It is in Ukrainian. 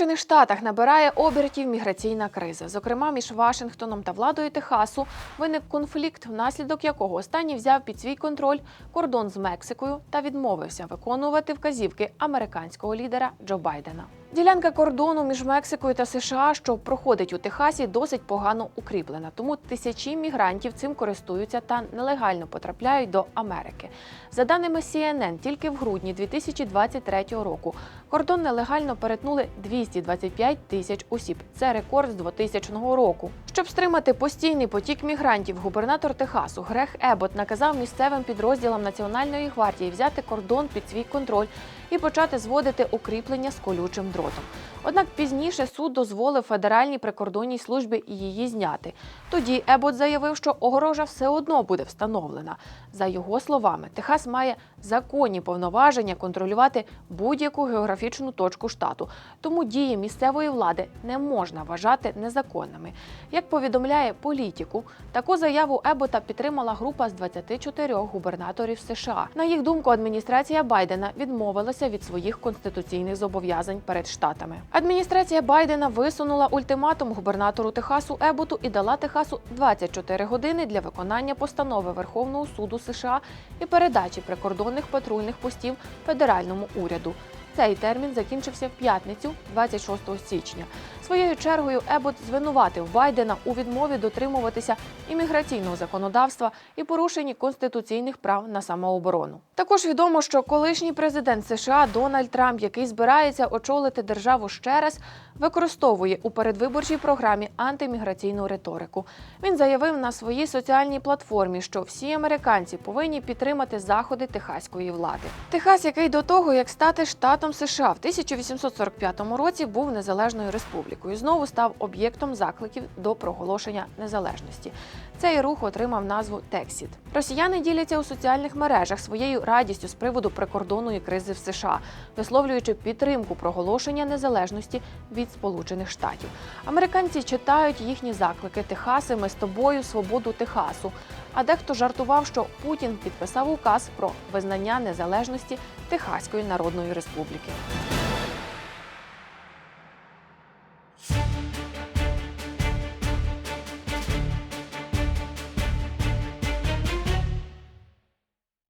Сполучених Штатах набирає обертів міграційна криза. Зокрема, між Вашингтоном та владою Техасу виник конфлікт, внаслідок якого останній взяв під свій контроль кордон з Мексикою та відмовився виконувати вказівки американського лідера Джо Байдена. Ділянка кордону між Мексикою та США, що проходить у Техасі, досить погано укріплена. Тому тисячі мігрантів цим користуються та нелегально потрапляють до Америки. За даними CNN, тільки в грудні 2023 року кордон нелегально перетнули 225 тисяч осіб. Це рекорд з 2000 року. Щоб стримати постійний потік мігрантів, губернатор Техасу Грег Ебот наказав місцевим підрозділам Національної гвардії взяти кордон під свій контроль і почати зводити укріплення з колючим дротом. Однак пізніше суд дозволив федеральній прикордонній службі її зняти. Тоді Ебот заявив, що огорожа все одно буде встановлена. За його словами, Техас має законні повноваження контролювати будь-яку географічну точку штату, тому дії місцевої влади не можна вважати незаконними. Як повідомляє політику, таку заяву Ебота підтримала група з 24 губернаторів США. На їх думку, адміністрація Байдена відмовилася від своїх конституційних зобов'язань перед штатами. Адміністрація Байдена висунула ультиматум губернатору Техасу Еботу і дала Техасу 24 години для виконання постанови Верховного суду США і передачі прикордонних патрульних постів федеральному уряду. Цей термін закінчився в п'ятницю, 26 січня. Своєю чергою Ебот звинуватив Байдена у відмові дотримуватися імміграційного законодавства і порушенні конституційних прав на самооборону. Також відомо, що колишній президент США Дональд Трамп, який збирається очолити державу ще раз, використовує у передвиборчій програмі антиміграційну риторику. Він заявив на своїй соціальній платформі, що всі американці повинні підтримати заходи техаської влади. Техас, який до того як стати штатом США в 1845 році, був незалежною республікою, знову став об'єктом закликів до проголошення незалежності. Цей рух отримав назву Тексіт. Росіяни діляться у соціальних мережах своєю радістю з приводу прикордонної кризи в США, висловлюючи підтримку проголошення незалежності від Сполучених Штатів. Американці читають їхні заклики Техаси, ми з тобою, свободу Техасу. А дехто жартував, що Путін підписав указ про визнання незалежності Техаської Народної Республіки. Okay.